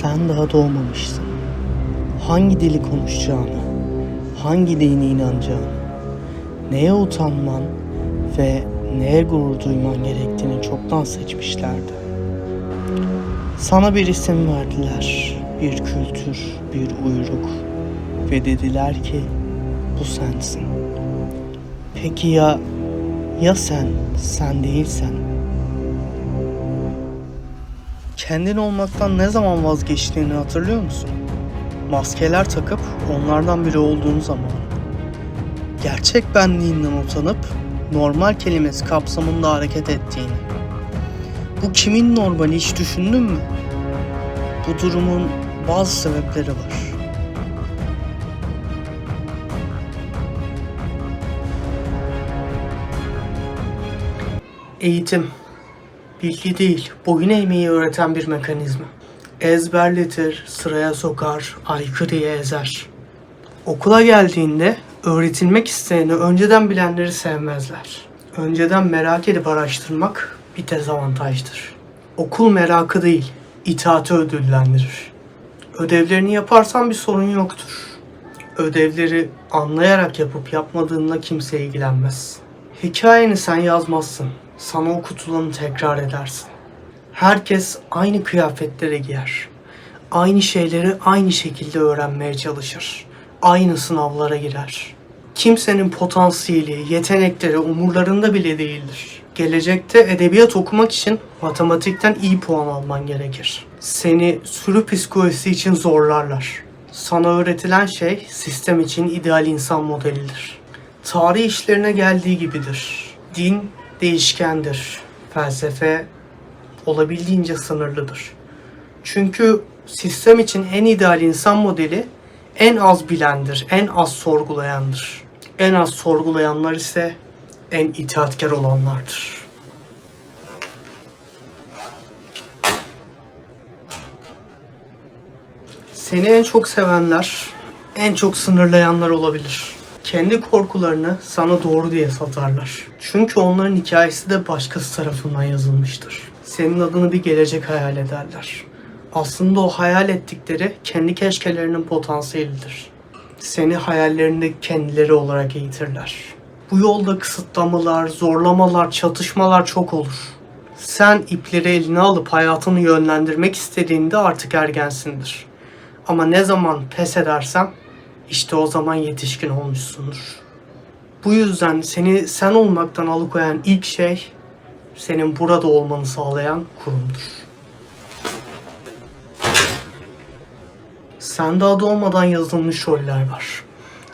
Sen daha doğmamışsın. Hangi dili konuşacağını, hangi dine inanacağını, neye utanman ve neye gurur duyman gerektiğini çoktan seçmişlerdi. Sana bir isim verdiler, bir kültür, bir uyruk ve dediler ki bu sensin. Peki ya ya sen, sen değilsen? Kendin olmaktan ne zaman vazgeçtiğini hatırlıyor musun? Maskeler takıp onlardan biri olduğun zaman. Gerçek benliğinden utanıp normal kelimesi kapsamında hareket ettiğini. Bu kimin normali hiç düşündün mü? Bu durumun bazı sebepleri var. Eğitim, bilgi değil, boyun eğmeyi öğreten bir mekanizma. Ezberletir, sıraya sokar, aykırıya ezer. Okula geldiğinde öğretilmek isteyeni önceden bilenleri sevmezler. Önceden merak edip araştırmak bir dezavantajdır. Okul merakı değil, itaati ödüllendirir. Ödevlerini yaparsan bir sorun yoktur. Ödevleri anlayarak yapıp yapmadığınla kimse ilgilenmez. Hikayeni sen yazmazsın. Sana okutulanı tekrar edersin. Herkes aynı kıyafetleri giyer. Aynı şeyleri aynı şekilde öğrenmeye çalışır. Aynı sınavlara girer. Kimsenin potansiyeli, yetenekleri umurlarında bile değildir. Gelecekte edebiyat okumak için matematikten iyi puan alman gerekir. Seni sürü psikolojisi için zorlarlar. Sana öğretilen şey sistem için ideal insan modelidir. Tarih işlerine geldiği gibidir. Din değişkendir. Felsefe olabildiğince sınırlıdır. Çünkü sistem için en ideal insan modeli en az bilendir, en az sorgulayandır. En az sorgulayanlar ise en itaatkar olanlardır. Seni en çok sevenler, en çok sınırlayanlar olabilir. Kendi korkularını sana doğru diye satarlar. Çünkü onların hikayesi de başkası tarafından yazılmıştır. Senin adını bir gelecek hayal ederler. Aslında o hayal ettikleri kendi keşkelerinin potansiyelidir. Seni hayallerinde kendileri olarak eğitirler. Bu yolda kısıtlamalar, zorlamalar, çatışmalar çok olur. Sen ipleri eline alıp hayatını yönlendirmek istediğinde artık ergensindir. Ama ne zaman pes edersem işte o zaman yetişkin olmuşsundur. Bu yüzden seni sen olmaktan alıkoyan ilk şey senin burada olmanı sağlayan kurumdur. Sende adı olmadan yazılmış roller var.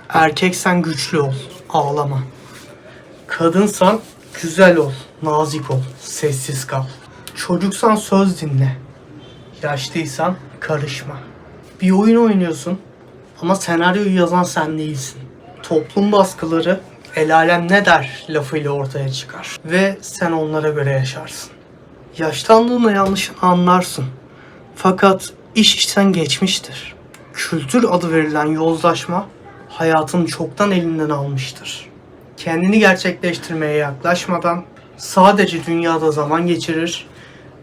Erkeksen güçlü ol, ağlama. Kadınsan güzel ol, nazik ol, sessiz kal. Çocuksan söz dinle. Yaşlıysan karışma. Bir oyun oynuyorsun ama senaryoyu yazan sen değilsin. Toplum baskıları el alem ne der lafıyla ortaya çıkar. Ve sen onlara göre yaşarsın. Yaşlandığında yanlışını anlarsın. Fakat iş işten geçmiştir. Kültür adı verilen yozlaşma hayatını çoktan elinden almıştır. Kendini gerçekleştirmeye yaklaşmadan sadece dünyada zaman geçirir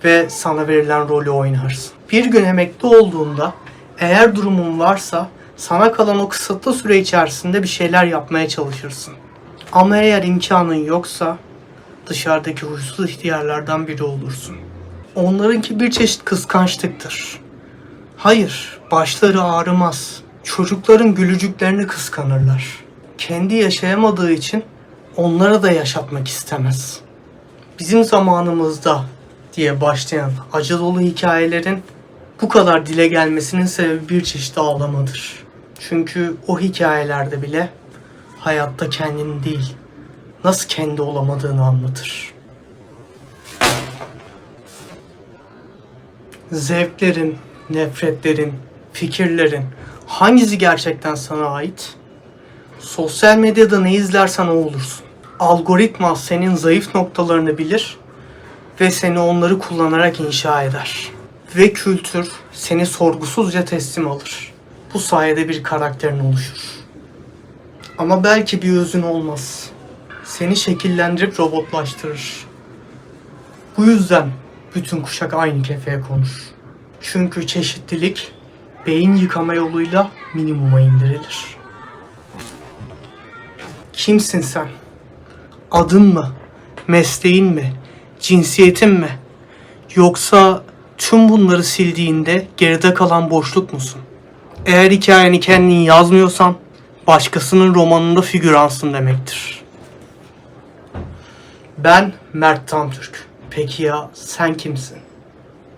ve sana verilen rolü oynarsın. Bir gün emekli olduğunda eğer durumun varsa sana kalan o kısıtlı süre içerisinde bir şeyler yapmaya çalışırsın. Ama eğer imkanın yoksa dışarıdaki huysuz ihtiyarlardan biri olursun. Onlarınki bir çeşit kıskançlıktır. Hayır, başları ağrımaz. Çocukların gülücüklerini kıskanırlar. Kendi yaşayamadığı için onlara da yaşatmak istemez. Bizim zamanımızda diye başlayan acı dolu hikayelerin bu kadar dile gelmesinin sebebi bir çeşit ağlamadır. Çünkü o hikayelerde bile hayatta kendini değil, nasıl kendi olamadığını anlatır. Zevklerin, nefretlerin, fikirlerin hangisi gerçekten sana ait? Sosyal medyada ne izlersen o olursun. Algoritma senin zayıf noktalarını bilir ve seni onları kullanarak inşa eder. Ve kültür seni sorgusuzca teslim alır. Bu sayede bir karakterin oluşur. Ama belki bir özün olmaz. Seni şekillendirip robotlaştırır. Bu yüzden bütün kuşak aynı kefeye konur. Çünkü çeşitlilik beyin yıkama yoluyla minimuma indirilir. Kimsin sen? Adın mı? Mesleğin mi? Cinsiyetin mi? Yoksa tüm bunları sildiğinde geride kalan boşluk musun? Eğer hikayeni kendin yazmıyorsan başkasının romanında figüransın demektir. Ben Mert Tantürk. Peki ya sen kimsin?